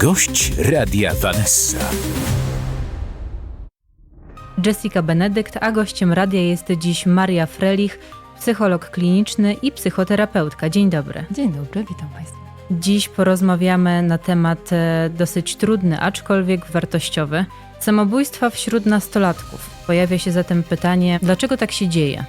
Gość Radia Vanessa. Jessica Benedykt, a gościem radia jest dziś Maria Frelich, psycholog kliniczny i psychoterapeutka. Dzień dobry. Dzień dobry, witam Państwa. Dziś porozmawiamy na temat e, dosyć trudny, aczkolwiek wartościowy. Samobójstwa wśród nastolatków. Pojawia się zatem pytanie, dlaczego tak się dzieje?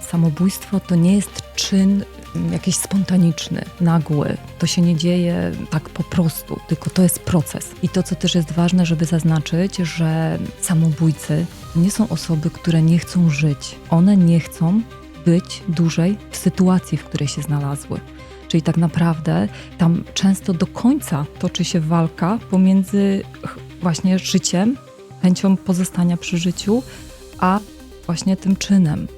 Samobójstwo to nie jest czyn jakiś spontaniczny, nagły. To się nie dzieje tak po prostu, tylko to jest proces. I to, co też jest ważne, żeby zaznaczyć, że samobójcy nie są osoby, które nie chcą żyć. One nie chcą być dłużej w sytuacji, w której się znalazły. Czyli tak naprawdę tam często do końca toczy się walka pomiędzy właśnie życiem, chęcią pozostania przy życiu, a właśnie tym czynem.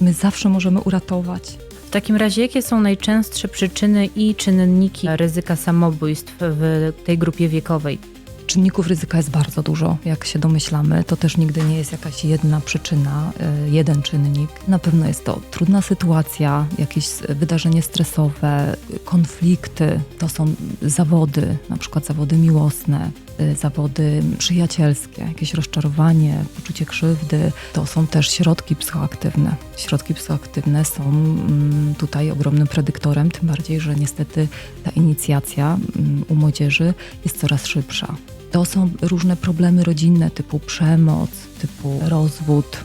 My zawsze możemy uratować. Takim razie, jakie są najczęstsze przyczyny i czynniki ryzyka samobójstw w tej grupie wiekowej? Czynników ryzyka jest bardzo dużo, jak się domyślamy. To też nigdy nie jest jakaś jedna przyczyna, y, jeden czynnik. Na pewno jest to trudna sytuacja, jakieś wydarzenie stresowe, konflikty. To są zawody, na przykład zawody miłosne, y, zawody przyjacielskie, jakieś rozczarowanie, poczucie krzywdy. To są też środki psychoaktywne. Środki psychoaktywne są mm, tutaj ogromnym predyktorem, tym bardziej, że niestety ta inicjacja mm, u młodzieży jest coraz szybsza. To są różne problemy rodzinne typu przemoc, typu rozwód,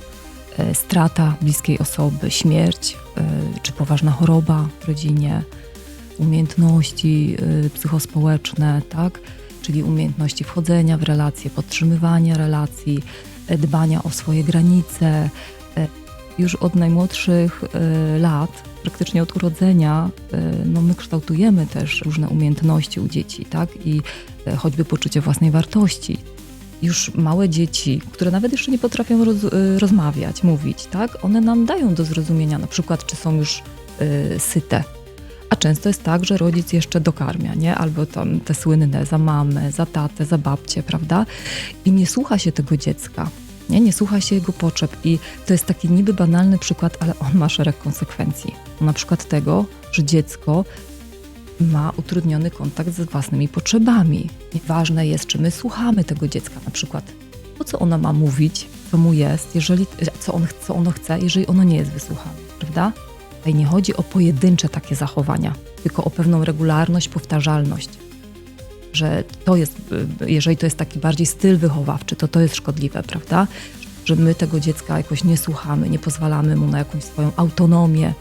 e, strata bliskiej osoby, śmierć e, czy poważna choroba w rodzinie, umiejętności e, psychospołeczne, tak? czyli umiejętności wchodzenia w relacje, podtrzymywania relacji, dbania o swoje granice. Już od najmłodszych lat, praktycznie od urodzenia, e, no my kształtujemy też różne umiejętności u dzieci, tak? I e, choćby poczucie własnej wartości. Już małe dzieci, które nawet jeszcze nie potrafią roz, e, rozmawiać, mówić, tak? One nam dają do zrozumienia, na przykład, czy są już e, syte. A często jest tak, że rodzic jeszcze dokarmia, nie? Albo tam te słynne za mamę, za tatę, za babcię, prawda? I nie słucha się tego dziecka. Nie, nie słucha się jego potrzeb i to jest taki niby banalny przykład, ale on ma szereg konsekwencji. Na przykład tego, że dziecko ma utrudniony kontakt ze własnymi potrzebami. Ważne jest, czy my słuchamy tego dziecka, na przykład to, co ono ma mówić, co mu jest, jeżeli, co, on, co ono chce, jeżeli ono nie jest wysłuchane, prawda? Tutaj nie chodzi o pojedyncze takie zachowania, tylko o pewną regularność, powtarzalność. Że to jest, jeżeli to jest taki bardziej styl wychowawczy, to to jest szkodliwe, prawda? Że my tego dziecka jakoś nie słuchamy, nie pozwalamy mu na jakąś swoją autonomię.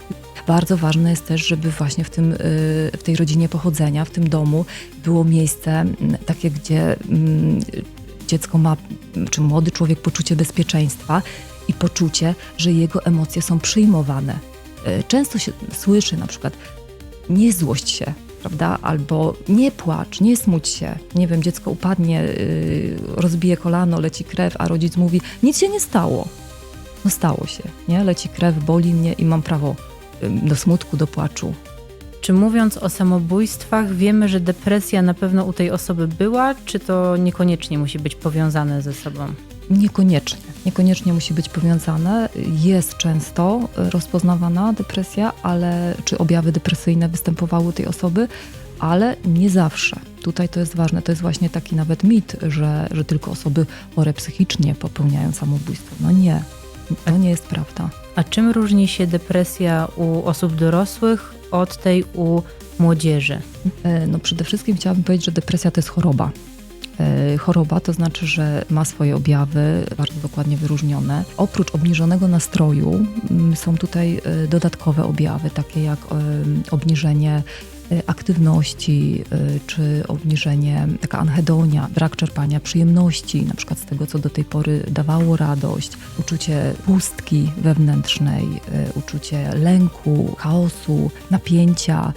Bardzo ważne jest też, żeby właśnie w, tym, y, w tej rodzinie pochodzenia, w tym domu było miejsce takie, gdzie dziecko ma, czy młody człowiek poczucie bezpieczeństwa i poczucie, że jego emocje są przyjmowane. Y, Często się słyszy na przykład nie złość się, prawda? Albo nie płacz, nie smuć się. Nie wiem, dziecko upadnie, yy, rozbije kolano, leci krew, a rodzic mówi, nic się nie stało. No stało się, nie? Leci krew, boli mnie i mam prawo ym, do smutku, do płaczu. Czy mówiąc o samobójstwach, wiemy, że depresja na pewno u tej osoby była, czy to niekoniecznie musi być powiązane ze sobą? Niekoniecznie. Niekoniecznie musi być powiązane. Jest często y, rozpoznawana depresja, ale czy objawy depresyjne występowały u tej osoby, ale nie zawsze. Tutaj to jest ważne. To jest właśnie taki nawet mit, że, że tylko osoby chore psychicznie popełniają samobójstwo. No nie. To nie jest prawda. A czym różni się depresja u osób dorosłych od tej u młodzieży? E, No przede wszystkim chciałabym powiedzieć, że depresja to jest choroba. E, Choroba to znaczy, że ma swoje objawy bardzo dokładnie wyróżnione. Oprócz obniżonego nastroju mm, są tutaj e, dodatkowe objawy, takie jak obniżenie aktywności, e, czy obniżenie, taka anhedonia, brak czerpania przyjemności, na przykład z tego, co do tej pory dawało radość, uczucie pustki wewnętrznej, e, uczucie lęku, chaosu, napięcia.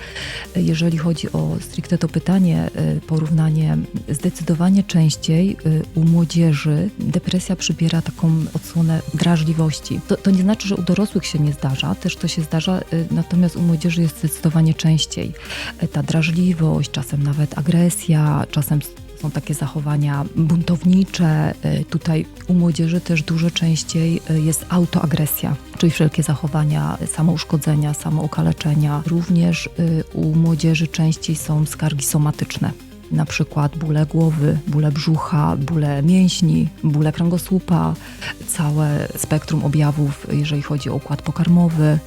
Jeżeli chodzi o stricte to pytanie, porównanie, zdecydowanie częściej u młodzieży depresja przybiera taką odsłonę drażliwości. To, to nie znaczy, że u dorosłych się nie zdarza, też to się zdarza, natomiast u młodzieży jest zdecydowanie częściej. Ta drażliwość, czasem nawet agresja, czasem są takie zachowania buntownicze. E, Tutaj u młodzieży też dużo częściej e, jest autoagresja, czyli wszelkie zachowania samouszkodzenia, samookaleczenia. Również e, u młodzieży częściej są skargi somatyczne. na przykład bóle głowy, bóle brzucha, bóle mięśni, bóle kręgosłupa, całe spektrum objawów, jeżeli chodzi o układ pokarmowy.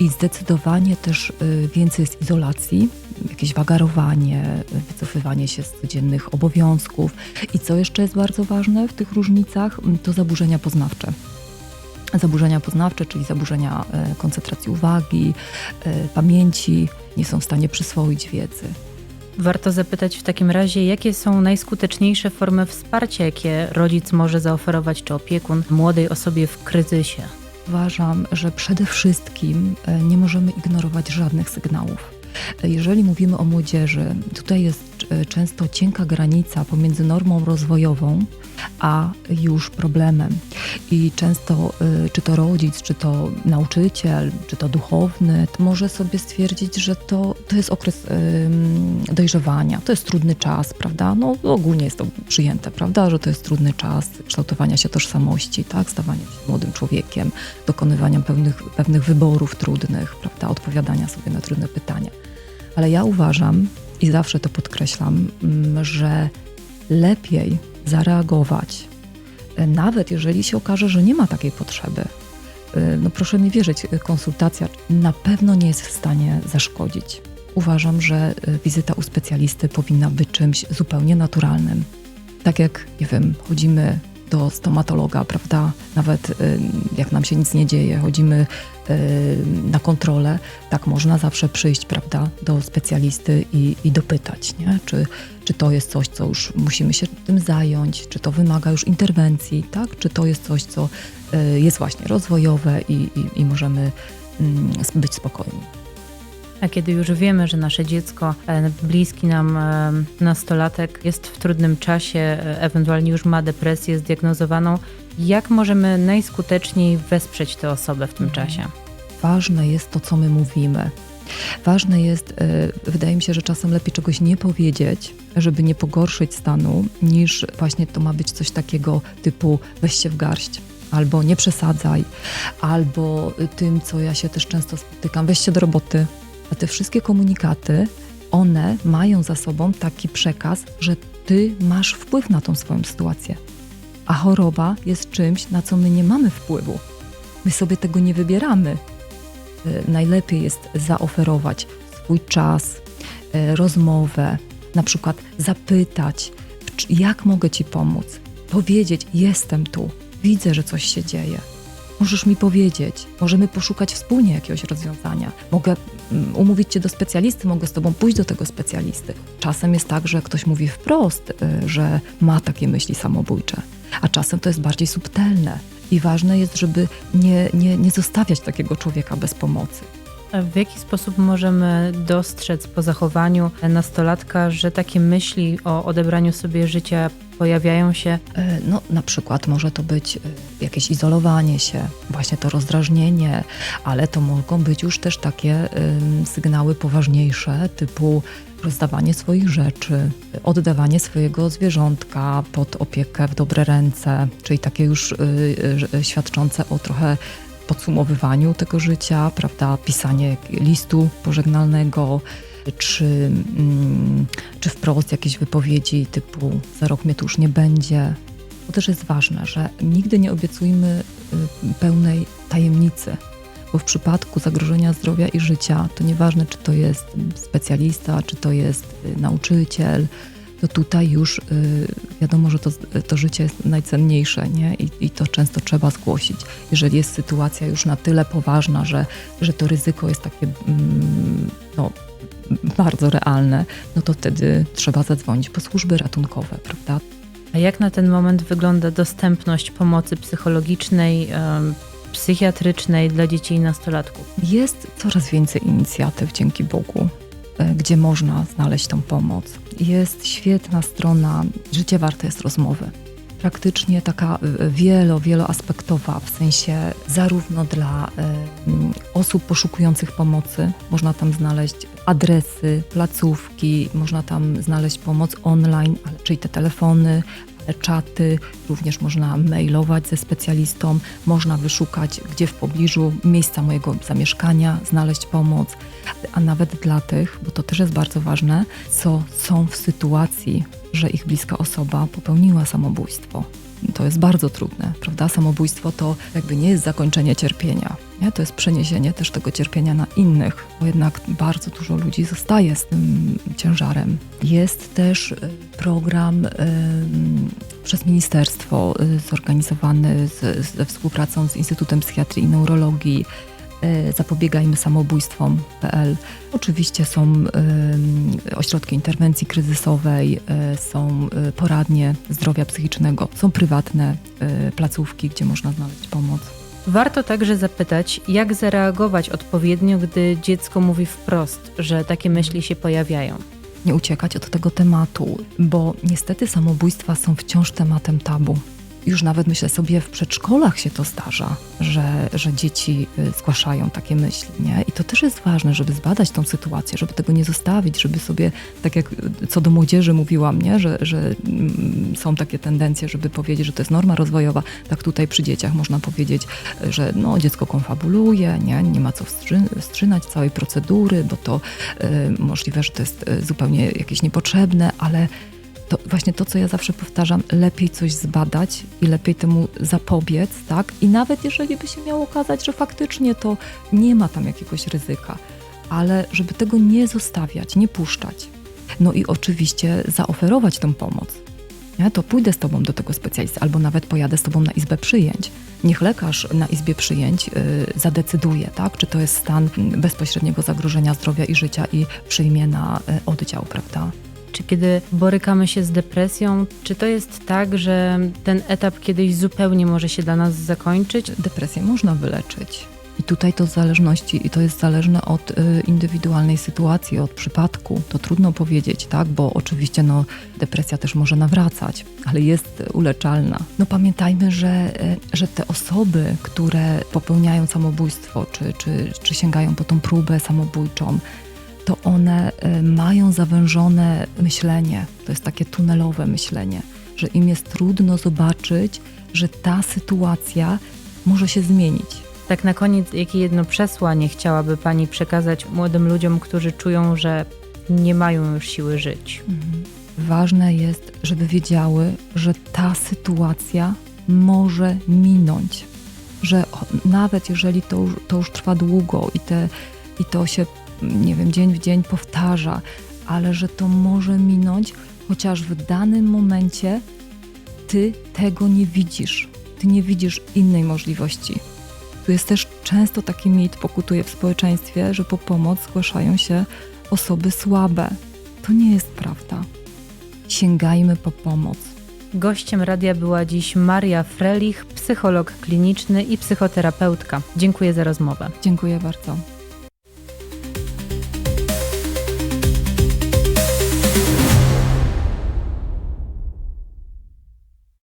I zdecydowanie też y, więcej jest izolacji, jakieś wagarowanie, wycofywanie się z codziennych obowiązków. I co jeszcze jest bardzo ważne w tych różnicach, m, to zaburzenia poznawcze. Zaburzenia poznawcze, czyli zaburzenia e, koncentracji uwagi, e, pamięci, nie są w stanie przyswoić wiedzy. Warto zapytać w takim razie, jakie są najskuteczniejsze formy wsparcia, jakie rodzic może zaoferować czy opiekun młodej osobie w kryzysie. Uważam, że przede wszystkim e, nie możemy ignorować żadnych sygnałów. E, Jeżeli mówimy o młodzieży, tutaj jest często cienka granica pomiędzy normą rozwojową a już problemem. I często, y, czy to rodzic, czy to nauczyciel, czy to duchowny, to może sobie stwierdzić, że to, to jest okres dojrzewania, to jest trudny czas, prawda? No ogólnie jest to przyjęte, prawda, że to jest trudny czas kształtowania się tożsamości, tak? Stawania się młodym człowiekiem, dokonywania pewnych, pewnych wyborów trudnych, prawda? Odpowiadania sobie na trudne pytania. Ale ja uważam, i zawsze to podkreślam, mm, że lepiej zareagować, e, nawet jeżeli się okaże, że nie ma takiej potrzeby. E, No proszę mi wierzyć, e, konsultacja na pewno nie jest w stanie zaszkodzić. Uważam, że wizyta u specjalisty powinna być czymś zupełnie naturalnym. Tak jak, nie wiem, chodzimy do stomatologa, prawda? Nawet y, jak nam się nic nie dzieje, chodzimy y, na kontrolę, tak można zawsze przyjść, prawda, do specjalisty i, i dopytać, nie? Czy, czy to jest coś, co już musimy się tym zająć, czy to wymaga już interwencji, tak? Czy to jest coś, co y, jest właśnie rozwojowe i, i, i możemy mm, być spokojni. A kiedy już wiemy, że nasze dziecko, e, bliski nam e, nastolatek jest w trudnym czasie, e, ewentualnie już ma depresję zdiagnozowaną, jak możemy najskuteczniej wesprzeć tę osobę w tym Mhm. czasie? ważne jest to, co my mówimy. Ważne jest, wydaje mi się, że czasem lepiej czegoś nie powiedzieć, żeby nie pogorszyć stanu, niż właśnie to ma być coś takiego typu weź się w garść. Albo nie przesadzaj, albo tym, co ja się też często spotykam, weź się do roboty. Te wszystkie komunikaty, one mają za sobą taki przekaz, że ty masz wpływ na tą swoją sytuację. A choroba jest czymś, na co my nie mamy wpływu. My sobie tego nie wybieramy. Y, Najlepiej jest zaoferować swój czas, y, rozmowę, na przykład zapytać, jak mogę Ci pomóc, powiedzieć: Jestem tu, widzę, że coś się dzieje. Możesz mi powiedzieć, możemy poszukać wspólnie jakiegoś rozwiązania. Mogę mm, umówić Cię do specjalisty, mogę z Tobą pójść do tego specjalisty. Czasem jest tak, że ktoś mówi wprost, y, że ma takie myśli samobójcze, a czasem to jest bardziej subtelne. I ważne jest, żeby nie, nie, nie zostawiać takiego człowieka bez pomocy. W jaki sposób możemy dostrzec po zachowaniu nastolatka, że takie myśli o odebraniu sobie życia pojawiają się? E, No, na przykład może to być e, jakieś izolowanie się, właśnie to rozdrażnienie, ale to mogą być już też takie sygnały poważniejsze, typu rozdawanie swoich rzeczy, oddawanie swojego zwierzątka pod opiekę w dobre ręce, czyli takie już y, y, świadczące o trochę podsumowywaniu tego życia, prawda, pisanie listu pożegnalnego, czy, mm, czy wprost jakieś wypowiedzi typu za rok mnie tu już nie będzie. To też jest ważne, że nigdy nie obiecujmy y, pełnej tajemnicy, bo w przypadku zagrożenia zdrowia i życia, to nieważne czy to jest specjalista, czy to jest y, nauczyciel, to tutaj już y, wiadomo, że to, to życie jest najcenniejsze nie? I, i to często trzeba zgłosić. Jeżeli jest sytuacja już na tyle poważna, że, że to ryzyko jest takie mm, no, bardzo realne, no to wtedy trzeba zadzwonić po służby ratunkowe, prawda? A jak na ten moment wygląda dostępność pomocy psychologicznej, psychiatrycznej dla dzieci i nastolatków? Jest coraz więcej inicjatyw, dzięki Bogu, gdzie można znaleźć tą pomoc. Jest świetna strona Życie warte jest rozmowy. Praktycznie taka e, wielo, wieloaspektowa, w sensie zarówno dla e, osób poszukujących pomocy, można tam znaleźć adresy, placówki, można tam znaleźć pomoc online, czyli te telefony, czaty, również można mailować ze specjalistą, można wyszukać gdzie w pobliżu miejsca mojego zamieszkania, znaleźć pomoc, a nawet dla tych, bo to też jest bardzo ważne, co są w sytuacji, że ich bliska osoba popełniła samobójstwo. To jest bardzo trudne, prawda? Samobójstwo to jakby nie jest zakończenie cierpienia. Nie? To jest przeniesienie też tego cierpienia na innych, bo jednak bardzo dużo ludzi zostaje z tym ciężarem. Jest też y, program y, przez ministerstwo y, zorganizowany z, ze współpracą z Instytutem Psychiatrii i Neurologii y, zapobiegajmy samobójstwom.pl. Oczywiście są y, ośrodki interwencji kryzysowej, y, są poradnie zdrowia psychicznego, są prywatne y, placówki, gdzie można znaleźć pomoc. Warto także zapytać, jak zareagować odpowiednio, gdy dziecko mówi wprost, że takie myśli się pojawiają. Nie uciekać od tego tematu, bo niestety samobójstwa są wciąż tematem tabu. Już nawet myślę sobie, w przedszkolach się to zdarza, że, że dzieci y, zgłaszają takie myśli, nie? I to też jest ważne, żeby zbadać tą sytuację, żeby tego nie zostawić, żeby sobie, tak jak y, co do młodzieży mówiłam, nie? Że, że mm, są takie tendencje, żeby powiedzieć, że to jest norma rozwojowa, tak tutaj przy dzieciach można powiedzieć, y, że no, dziecko konfabuluje, nie? Nie ma co wstrzy- wstrzymać całej procedury, bo to y, możliwe, że to jest zupełnie jakieś niepotrzebne, ale to właśnie to, co ja zawsze powtarzam, lepiej coś zbadać i lepiej temu zapobiec, tak? I nawet jeżeli by się miało okazać, że faktycznie to nie ma tam jakiegoś ryzyka, ale żeby tego nie zostawiać, nie puszczać. No i oczywiście zaoferować tę pomoc. Nie? To pójdę z tobą do tego specjalisty, albo nawet pojadę z tobą na izbę przyjęć. Niech lekarz na izbie przyjęć y, zadecyduje, tak? czy to jest stan bezpośredniego zagrożenia zdrowia i życia i przyjmie na y, oddział, prawda? Czy kiedy borykamy się z depresją, czy to jest tak, że ten etap kiedyś zupełnie może się dla nas zakończyć? Depresję można wyleczyć. I tutaj to zależności, i to jest zależne od y, indywidualnej sytuacji, od przypadku. To trudno powiedzieć, tak? Bo oczywiście no, depresja też może nawracać, ale jest uleczalna. No pamiętajmy, że, y, że te osoby, które popełniają samobójstwo, czy, czy, czy sięgają po tą próbę samobójczą, to one y, mają zawężone myślenie. To jest takie tunelowe myślenie, że im jest trudno zobaczyć, że ta sytuacja może się zmienić. Tak na koniec, jakie jedno przesłanie chciałaby Pani przekazać młodym ludziom, którzy czują, że nie mają już siły żyć? Ważne jest, żeby wiedziały, że ta sytuacja może minąć. Że nawet jeżeli to już, to już trwa długo i, te, i to się, nie wiem, dzień w dzień powtarza, ale że to może minąć, chociaż w danym momencie ty tego nie widzisz. Ty nie widzisz innej możliwości. Tu jest też często taki mit pokutuje w społeczeństwie, że po pomoc zgłaszają się osoby słabe. To nie jest prawda. Sięgajmy po pomoc. Gościem radia była dziś Maria Frelich, psycholog kliniczny i psychoterapeutka. Dziękuję za rozmowę. Dziękuję bardzo.